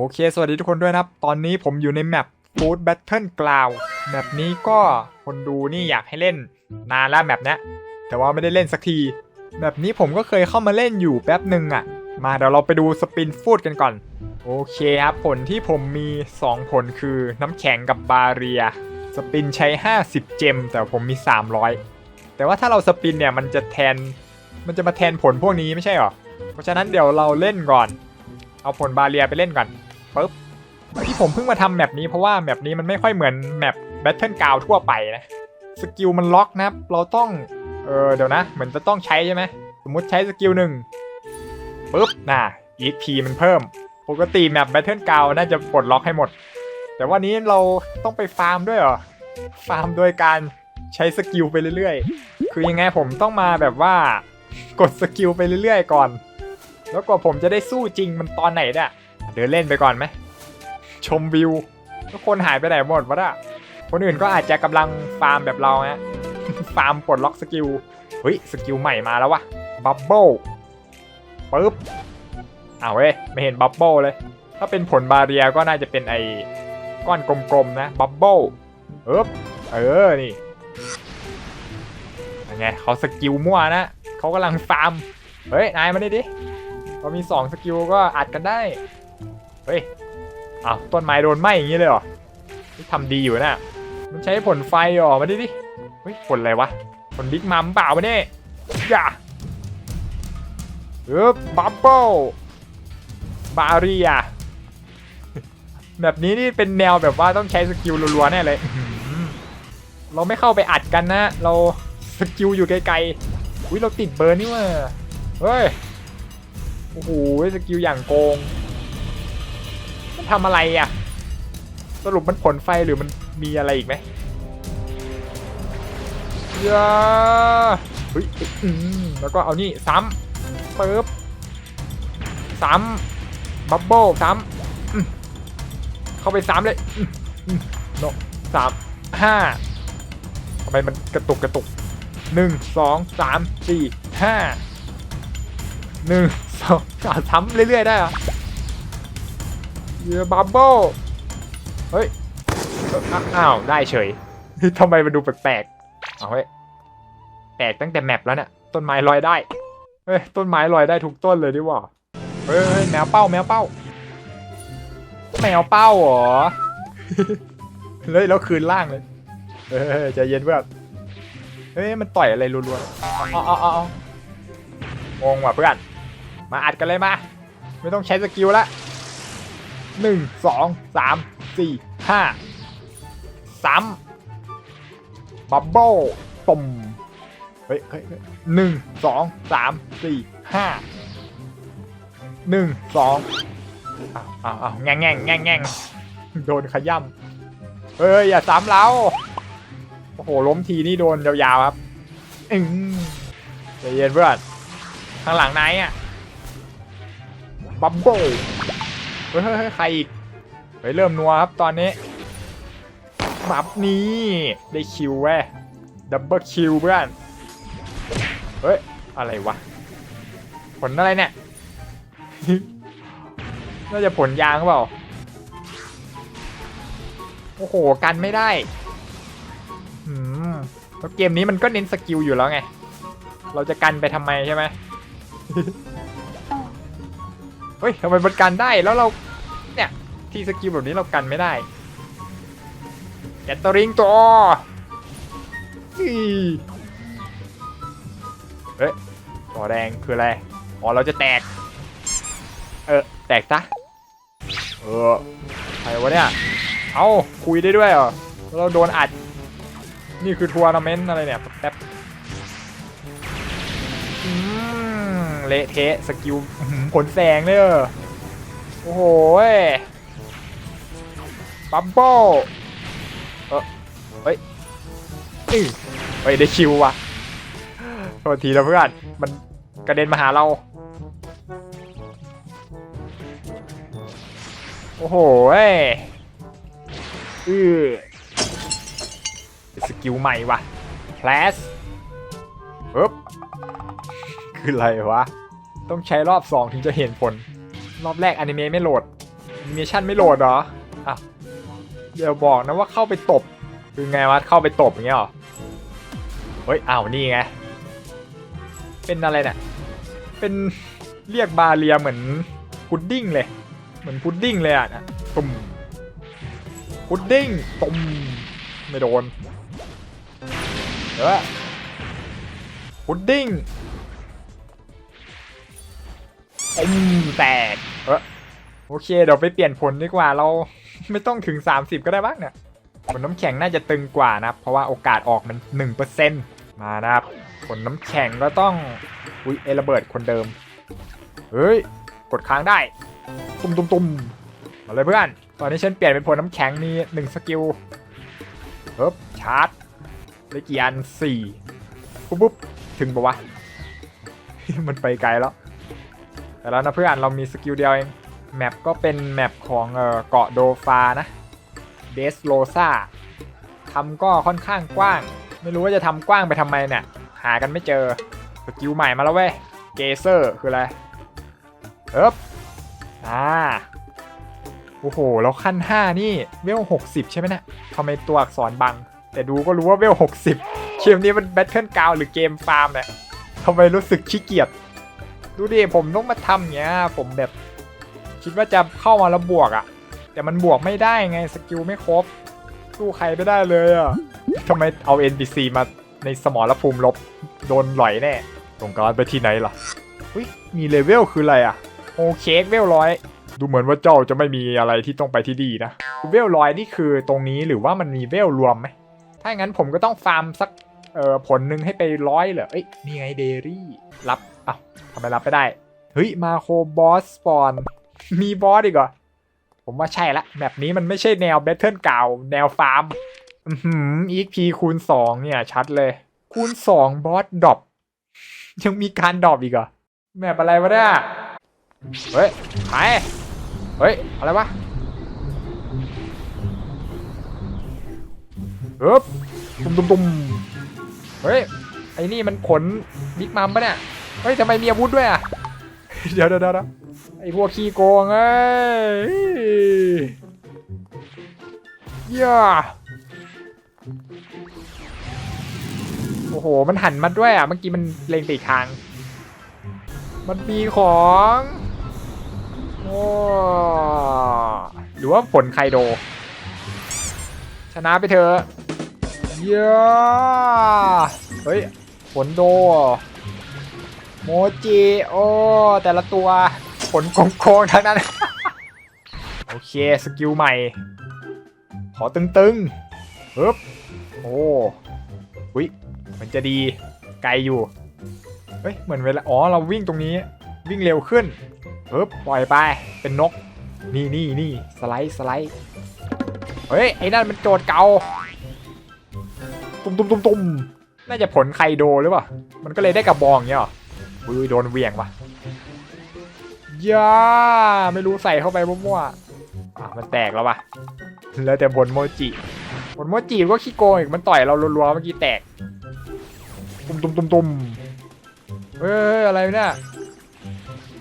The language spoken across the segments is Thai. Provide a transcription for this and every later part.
โอเค สวัสดีทุกคนด้วยนะครับ ตอนนี้ผมอยู่ในแมป Food Battle Ground แมปนี้ก็คนดูนี่อยากให้เล่นนานแล้วแมปเนี้ยแต่ว่าไม่ได้เล่นสักทีแมปนี้ผมก็เคยเข้ามาเล่นอยู่แป๊บหนึ่งอะ มาเดี๋ยวเราไปดูสปินฟูดกันก่อน โอเคครับ ผลที่ผมมี 2 ผลคือน้ำแข็งกับบาเรีย สปินใช้ 50 เจม แต่ผมมี 300 แต่ว่าถ้าเราสปินเนี่ยมันจะแทน มันจะมาแทนผลพวกนี้ไม่ใช่หรอ เพราะฉะนั้นเดี๋ยวเราเล่นก่อน เอาผลบาเรียไปเล่นก่อน ปึ๊บที่ผมเพิ่งมาทำแมปนี้เพราะว่าแมปนี้มันไม่ค่อยเหมือนแมปแบทเทิลกาวทั่วไปนะสกิลมันล็อกนะครับ เราต้องเออเดี๋ยวนะ เหมือนจะต้องใช้ใช่ไหมสมมติใช้สกิลหนึ่งปึ๊บน่ะ EXP มันเพิ่ม ปกติแมปแบทเทิลกาวน่าจะปลดล็อกให้หมด แต่วันนี้เราต้องไปฟาร์มด้วยเหรอ ฟาร์มโดยการใช้สกิลไปเรื่อยๆ คือยังไงผมต้องมาแบบว่ากดสกิลไปเรื่อยๆ ก่อน แล้วกว่าผมจะได้สู้จริงมันตอนไหนเนี่ย เดินเล่นไปก่อนไหม ชมวิว ทุกคนหายไปไหนหมดวะน่ะคนอื่นก็อาจจะกำลังฟาร์มแบบเราฮะ ฟาร์มปลดล็อกสกิล เฮ้ย สกิลใหม่มาแล้ววะบับเบิลปึ๊บอ้าวเว้ย ไม่เห็นบับเบิลเลย ถ้าเป็นผลบาเรียก็น่าจะเป็นไอ้ก้อนกลมๆนะบับเบิลเอ๊บเออ นี่ยังไงเขาสกิลมั่วนะเขากำลังฟาร์ม เฮ้ย นายมาดิดิเรามี 2 สกิลก็อัดกันได้ เฮ้ยอ้าวต้นไม้โดนไหมอย่างนี้เลยเหรอทำดีอยู่นะมันใช้ผลไฟเหรอมาดิดิเฮ้ยผลอะไรวะผลบิ๊กมัมเปล่าวะเนี่ยอย่าเออบับเบิลบาเรียแบบนี้นี่เป็นแนวแบบว่าต้องใช้สกิลรัวๆแน่เลย เราไม่เข้าไปอัดกันนะ เราสกิลอยู่ไกลๆ อุ้ยเราติดเบอร์นี่ว่ะเฮ้ย โอ้โหสกิลอย่างโกง ทำอะไรอะ สรุปมันผลไฟหรือมันมีอะไรอีกไหมยาเฮ้ยอืมแล้วก็เอานี่ซ้ำเปึ๊บซ้ำบับเบิ้ลซ้ำเข้าไปซ้ำเลยอืมอืมโนสามห้าทำไมมันกระตุกกระตุกหนึ่งสองสามสี่ห้าหนึ่งสองสามซ้ำเรื่อยๆได้เหรอ เยบับเบิ้ลเฮ้ยเอ้าอ้าว ได้เฉย ทำไมมันดูแปลกๆเอาเฮ้ย แปลกตั้งแต่แมปแล้วเนี่ย ต้นไม้ลอยได้ เฮ้ย ต้นไม้ลอยได้ทุกต้นเลยดิว่าเฮ้ยเฮ้ยแมวเป้า แมวเป้า แมวเป้าเหรอเฮ้ยแล้วคืนล่างเลย เฮ้ยใจเย็นเพื่อนเฮ้ย มันต่อยอะไรรัวๆเอาเอาเอาเอางงว่ะเพื่อน มาอัดกันเลยมา ไม่ต้องใช้สกิลละ หนึ่งสองสามสี่ห้าสามบับเบิ้ลตุ่มเฮ้ยเฮ้ยหนึ่งสองสามสี่ห้าหนึ่งสองอ้าวอ้าวอ้าวแง่งแง่งแง่งแง่งโดนขย่ำเฮ้ย อย่าซ้ำเราโอ้โห ล้มทีนี่โดนยาวๆครับอืมใจเย็นเพื่อนข้างหลังไหนอะ บับเบิ้ล เฮ้ยเฮ้ยใครอีกเฮ้ยเริ่มนัวครับตอนนี้บับนี้ได้คิวแว้ดับเบิลคิวเพื่อนเฮ้ย อะไรวะ ผลอะไรเนี่ย น่าจะผลยางหรือเปล่า โอ้โห กันไม่ได้อืมแล้วเกมนี้มันก็เน้นสกิลอยู่แล้วไง เราจะกันไปทำไมใช่ไหม เฮ้ยทำไมมันกันได้แล้วเราเนี่ยที่สกิลแบบนี้เรากันไม่ได้แกตริงตัวเฮ้ยตัวแดงคืออะไรอ๋อเราจะแตก เออแตกซะเออใครวะเนี่ย เอาคุยได้ด้วยเหรอเราโดนอัด นี่คือทัวร์นาเมนต์อะไรเนี่ยแป๊บ เละเทะสกิลอื้อหือผลแสงเลยเออโอ้โหยบับเบิ้ลเออเฮ้ยอื้อเฮ้ยได้คิวว่ะโทษทีนะเพื่อนมันกระเด็นมาหาเรา โอ้โหเอ้ยอือสกิลใหม่ว่ะแพลสปึ๊บ คืออะไรวะ ต้องใช้รอบ 2 ถึงจะเห็นผล รอบแรกอนิเมะไม่โหลดนิเมชันไม่โหลดเหรออ้าวเดี๋ยวบอกนะว่าเข้าไปตบ คือไงวะเข้าไปตบอย่างเงี้ยเหรอ เฮ้ยอ้าวนี่ไง เป็นอะไรเนี่ย เป็นเรียกบาเรียเหมือนพุดดิ้งเลย เหมือนพุดดิ้งเลยอะนะตุ่มพุดดิ้งตุ่มไม่โดนเออพุดดิ้ง ตุ่มแตกเออโอเคเดี๋ยวไปเปลี่ยนผลดีกว่าเราไม่ต้องถึง 30 ก็ได้บ้างเนี่ยผลน้ำแข็งน่าจะตึงกว่านะเพราะว่าโอกาสออกมัน 1%มานะครับผลน้ำแข็งก็ต้องอุ้ยเอระเบิดคนเดิมเฮ้ยกดค้างได้ตุ้มตุ้มตุ้มมาเลยเพื่อน ตอนนี้ฉันเปลี่ยนเป็นผลน้ำแข็งมีหนึ่งสกิลเฮ้บชาร์จได้กี่อันสี่ปุ๊บปุ๊บถึงปะวะ มันไปไกลแล้ว แต่แล้วนะเพื่อนเรามีสกิลเดียวเองแมปก็เป็นแมปของเกาะโดฟานะเดสโลซาทำก็ค่อนข้างกว้าง ไม่รู้ว่าจะทำกว้างไปทำไมเนี่ย หากันไม่เจอสกิลใหม่มาแล้วเว้ยเกเซอร์คืออะไรเอ๊บอ่าโอ้โหแล้วขั้น 5 นี่เวล60 ใช่ไหมเนะี่ยทำไมตัวอักษรบัง แต่ดูก็รู้ว่าเวล60เกมนี้มันแบทเทิลกาวหรือเกมฟาร์มเนี่ยทำไมรู้สึกขี้เกียจ ดูดิผมต้องมาทำอย่างเงี้ย ผมแบบคิดว่าจะเข้ามาแล้วบวกอะแต่มันบวกไม่ได้ไงสกิลไม่ครบสู้ใครไม่ได้เลยอะทำไมเอา NPC มาในสมรภูมิลบโดนหลอยแน่ตรงการไปที่ไหนล่ะอุ้ยมีเลเวลคืออะไรอะโอเคเวลร้อยดูเหมือนว่าเจ้าจะไม่มีอะไรที่ต้องไปที่ดีนะเวลร้อยนี่คือตรงนี้หรือว่ามันมีเวลรวมไหมถ้างั้นผมก็ต้องฟาร์มสักเอ่อผลหนึ่งให้ไปร้อยเหรอเอ้ยนี่ไงเดรี่รับ อ้าวทำไมรับไม่ได้ เฮ้ย มาโคบอสสปอน มีบอสอีกเหรอ ผมว่าใช่ละแบบนี้มันไม่ใช่แนวแบทเทิลเก่า แนวฟาร์ม อืมอหือ EXP คูณ2เนี่ย ชัดเลย คูณ2บอสดรอปยังมีการดรอปอีกเหรอ แมปอะไรวะเนี่ย เฮ้ยหายเฮ้ย อะไรวะเอ๊บตุ้มตุ้มตุ้มเฮ้ย ไอ้นี่มันขนบิ๊กมัมปะเนี่ย เฮ้ยทำไมมีอาวุธด้วยอะ เดี๋ยวเดี๋ยวเดี๋ยวไอ้พวกขี้โกงเอ้ยย่าโอ้โห มันหันมาด้วยอะ เมื่อกี้มันเล็งไปอีกทาง มันมีของ โอ้ หรือว่าผลไคโด ชนะไปเถอะเย้เฮ้ย ผลโดเหรอ โมจิโอ้แต่ละตัวผลโกงๆทั้งนั้น โอเค สกิลใหม่ ขอตึงๆฮึบโอ้วิมันจะดีไกลอยู่เฮ้ยเหมือนเวลาอ๋อเราวิ่งตรงนี้วิ่งเร็วขึ้นปึ๊บปล่อยไปเป็นนก นี่นี่นี่สไลด์สไลด์เฮ้ยไอ้นั่นมันโจทย์เก่าตุ้มตุ้มตุ้มตุ้มน่าจะผลไคโดหรือเปล่า มันก็เลยได้กระบองเงี้ยหรอ อุ้ยโดนเวียงว่ะย่าไม่รู้ใส่เข้าไปมั่วๆอะมันแตกแล้วว่ะแล้วแต่บนโมจิบนโมจิก็ขี้โกงอีกมันต่อยเรารัวๆเมื่อกี้แตก ตุ้มตุมตุมตุมเฮ้ยอะไรเนี่ย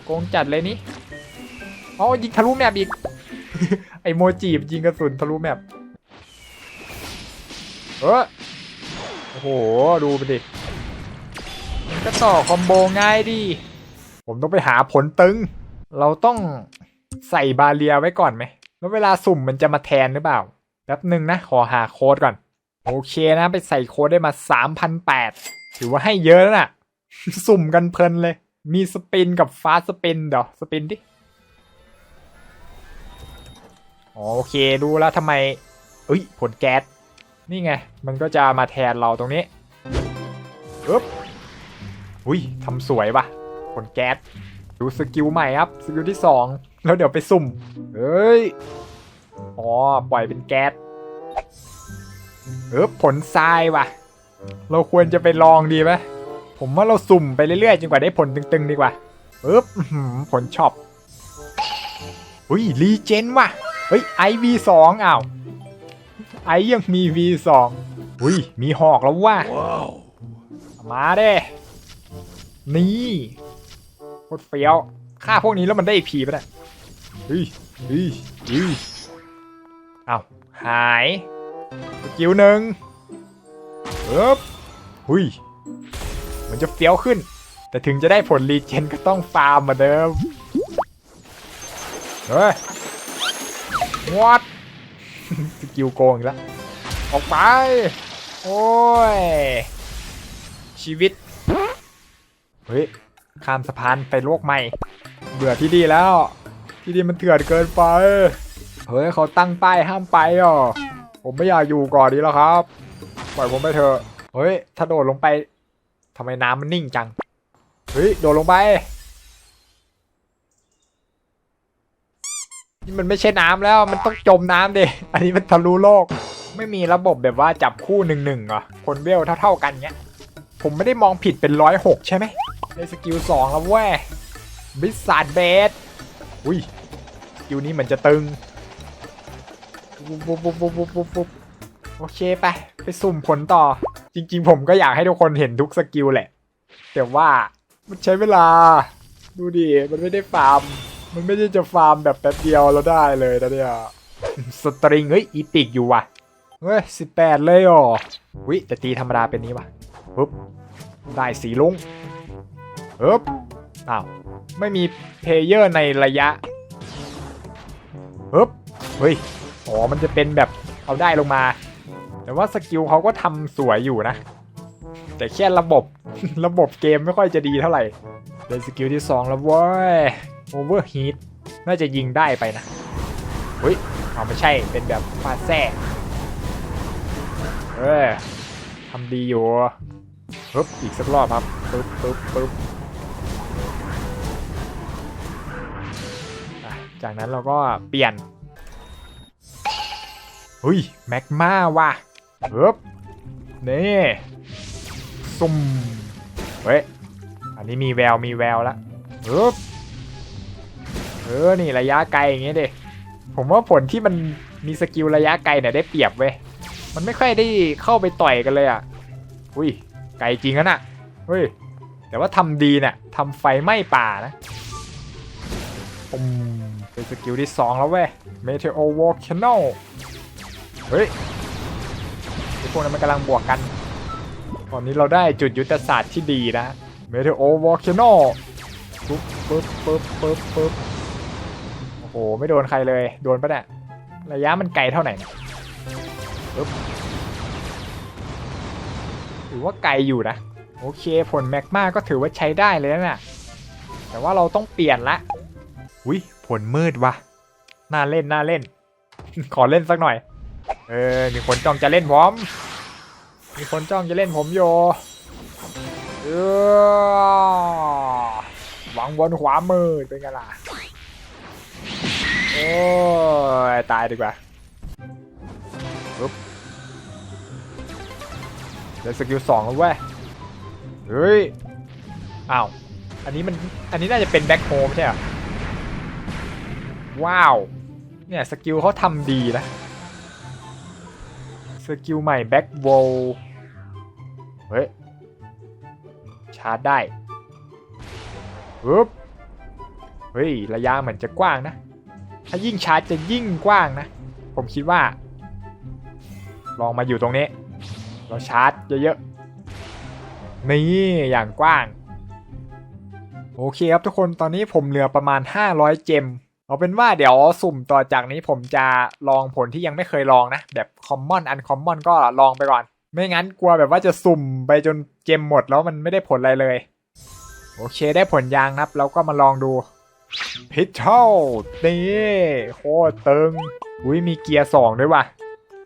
โกงจัดเลยนี่อ๋อยิงทะลุแมปอีก ไอโมจิยิงกระสุนทะลุแมปเออโอ้โห ดูไปดิ ก็ต่อคอมโบง่ายดิผมต้องไปหาผลตึง เราต้องใส่บาเรียไว้ก่อนไหม แล้วเวลาสุ่มมันจะมาแทนหรือเปล่า แป๊บหนึ่งนะ ขอหาโค้ดก่อน โอเคนะ ไปใส่โค้ดได้มา3,008ถือว่าให้เยอะแล้วน่ะ สุ่มกันเพลินเลย มีสปินกับฟาสสปินเดี๋ยวสปินดิ โอเคดูแล้วทำไมเอ้ย ผลแก๊ส นี่ไง มันก็จะมาแทนเราตรงนี้อึ๊บ อุ้ยทำสวยปะผลแก๊สดูสกิลใหม่ครับสกิลที่สองแล้วเดี๋ยวไปสุ่มเฮ้ยอ๋อปล่อยเป็นแก๊สเออผลทรายว่ะเราควรจะไปลองดีไหมผมว่าเราสุ่มไปเรื่อยๆจนกว่าได้ผลตึงๆดีกว่าปึ๊บอื้อหือผลช็อปอุ้ยรีเจนว่ะเฮ้ยไอวีสองอ้าวไอยังมี V2 อุ้ยมีหอกแล้วว่ะมาเด้ นี่โคตรเฟี้ยวฆ่าพวกนี้แล้วมันได้อีกผีไปะเนี่ยเฮ้ยอีอีเอาหายสกิลหนึ่งเอ๊บหุยมันจะเฟี้ยวขึ้น แต่ถึงจะได้ผลรีเจนก็ต้องฟาร์มเหมาเดิมเฮ้ยวอดสกิลโกงอีกแล้ว ออกไป โอ้ย ชีวิต เฮ้ยข้ามสะพานไปโลกใหม่ เบื่อที่ดีแล้ว ที่ดีมันเถื่อนเกินไป เฮ้ยเขาตั้งป้ายห้ามไปอะผมไม่อยากอยู่ก่อนนี้แล้วครับ ปล่อยผมไปเถอะ เฮ้ย ถ้าโดดลงไปทำไมน้ำมันนิ่งจัง เฮ้ย โดดลงไป นี่มันไม่ใช่น้ำแล้วมันต้องจมน้ำดิ อันนี้มันทะลุโลก ไม่มีระบบแบบว่าจับคู่หนึ่งหนึ่งเหรอคนเวลเท่าๆกันเงี้ย ผมไม่ได้มองผิดเป็นร้อยหกใช่ไหม ในสกิลสองแล้วเว้ยบิสซาร์ดเบสอุ้ยสกิลนี้เหมือนจะตึงปุ๊บปุ๊บปุ๊บปุ๊บปุ๊บปุ๊บโอเคไป ไปสุ่มผลต่อ จริง ๆ ผมก็อยากให้ทุกคนเห็นทุกสกิลแหละ แต่ว่ามันใช้เวลา ดูดิ มันไม่ได้ฟาร์ม มันไม่ได้จะฟาร์มแบบแป๊บเดียวแล้วได้เลยนะเนี่ย สตริง เฮ้ย อีปิกอยู่ว่ะ เฮ้ยสิบแปดเลยอ๋อวิแต่ตีธรรมดาเป็นนี้ว่ะปุ๊บได้สีลุง ปึ๊บอ้าว ไม่มีเพลเยอร์ในระยะปึ๊บเฮ้ย อ๋อ มันจะเป็นแบบเอาได้ลงมา แต่ว่าสกิลเขาก็ทำสวยอยู่นะ แต่แค่ระบบ ระบบเกมไม่ค่อยจะดีเท่าไหร่เป็นสกิลที่ 2 แล้วเว้ยโอเวอร์ฮีทน่าจะยิงได้ไปนะเฮ้ยเอาไม่ใช่ เป็นแบบฟาแซ่เออทำดีอยู่ปึ๊บอีกสักรอบครับปึ๊บปึ๊บปึ๊บ จากนั้นเราก็เปลี่ยนเฮ้ยแมกมาว่ะปึ๊บนี่ซุ่มเฮ้ยอันนี้มีแววมีแววล้วปึ๊บเออนี่ระยะไกลอย่างเงี้ยดิผมว่าผลที่มันมีสกิลระยะไกลเนี่ยได้เปรียบเว้ยมันไม่ค่อยได้เข้าไปต่อยกันเลยอะอุ้ยไกลจริงนะน่ะเฮ้ยแต่ว่าทำดีเนี่ยทำไฟไหม้ป่านะปุ้ม สกิลที่สองแล้วเว้ย Meteor Volcano เฮ้ยไอพวกนั้นมันกำลังบวกกัน ตอนนี้เราได้จุดยุทธศาสตร์ที่ดีนะเมเทโอวอลเคโนปึ๊บปึ๊บปึ๊บปึ๊บปึ๊บโอ้โห ไม่โดนใครเลย โดนปะเนี่ย ระยะมันไกลเท่าไหร่เนี่ยปึ๊บถือว่าไกลอยู่นะ โอเค ผลแมกมาก็ถือว่าใช้ได้เลยนะแต่ว่าเราต้องเปลี่ยนละอุ้ย ผลมืดวะน่าเล่นน่าเล่น ขอเล่นสักหน่อย เออ มีคนจ้องจะเล่นผม มีคนจ้องจะเล่นผมอยู่เออหวังบนขวามือเป็นไงล่ะ โอ้ยตายดีกว่าปึ๊บได้สกิลสองแล้วเว้ย เฮ้ย อ้าว อันนี้มัน อันนี้น่าจะเป็นแบ็คโฮมใช่ไหม ว้าว เนี่ย สกิลเขาทำดีนะ สกิลใหม่แบ็คโวเฮ้ย ชาร์จได้ปึ๊บเฮ้ย ระยะเหมือนจะกว้างนะ ถ้ายิ่งชาร์จจะยิ่งกว้างนะ ผมคิดว่า ลองมาอยู่ตรงนี้ เราชาร์จเยอะๆ นี่ อย่างกว้าง โอเคครับทุกคน ตอนนี้ผมเหลือประมาณ 500 เจม เอาเป็นว่าเดี๋ยวสุ่มต่อจากนี้ผมจะลองผลที่ยังไม่เคยลองนะ แบบคอมมอนอันคอมมอนก็ลองไปก่อน ไม่งั้นกลัวแบบว่าจะสุ่มไปจนเจมหมดแล้วมันไม่ได้ผลอะไรเลย โอเคได้ผลยางนับแล้วก็มาลองดูพิทเทิลนี่โคตรตึงอุ้ยมีเกียร์2ด้วยว่ะ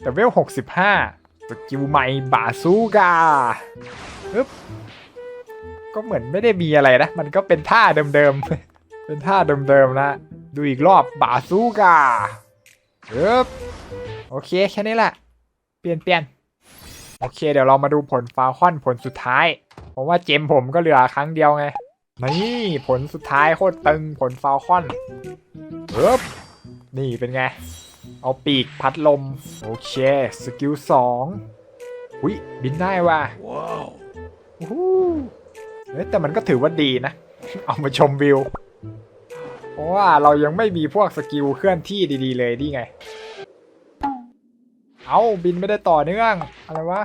แต่เวล65สกิลใหม่บาซูกาปึ๊บก็เหมือนไม่ได้มีอะไรนะ มันก็เป็นท่าเดิมๆ เป็นท่าเดิมๆนะ ดูอีกรอบบาซูกาปึ๊บโอเคแค่นี้แหละ เปลี่ยนเปลี่ยนโอเค เดี๋ยวเรามาดูผลฟาคอนผลสุดท้ายเพราะว่าเจมผมก็เหลือครั้งเดียวไง นี่ผลสุดท้ายโคตรตึงผลฟาคอนเอ๊บนี่เป็นไง เอาปีกพัดลม โอเคสกิลสองอุ้ยบินได้ว่ะว้าวอู้หูเฮ้ยแต่มันก็ถือว่าดีนะ เอามาชมวิว เพราะว่าเรายังไม่มีพวกสกิลเคลื่อนที่ดีๆ เลยนี่ไง เอาบินไม่ได้ต่อเนื่อง อะไรวะ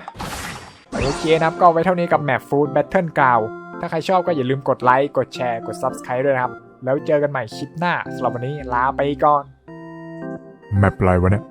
โอเคนะครับ ก็ไว้เท่านี้กับแมปฟูดแบทเทิลกาวถ้าใครชอบก็อย่าลืมกดไลค์ กดแชร์ กด Subscribe ด้วยนะครับ แล้วเจอกันใหม่คลิปหน้าสำหรับวันนี้ลาไปก่อน แมปอะไรวะเนี่ย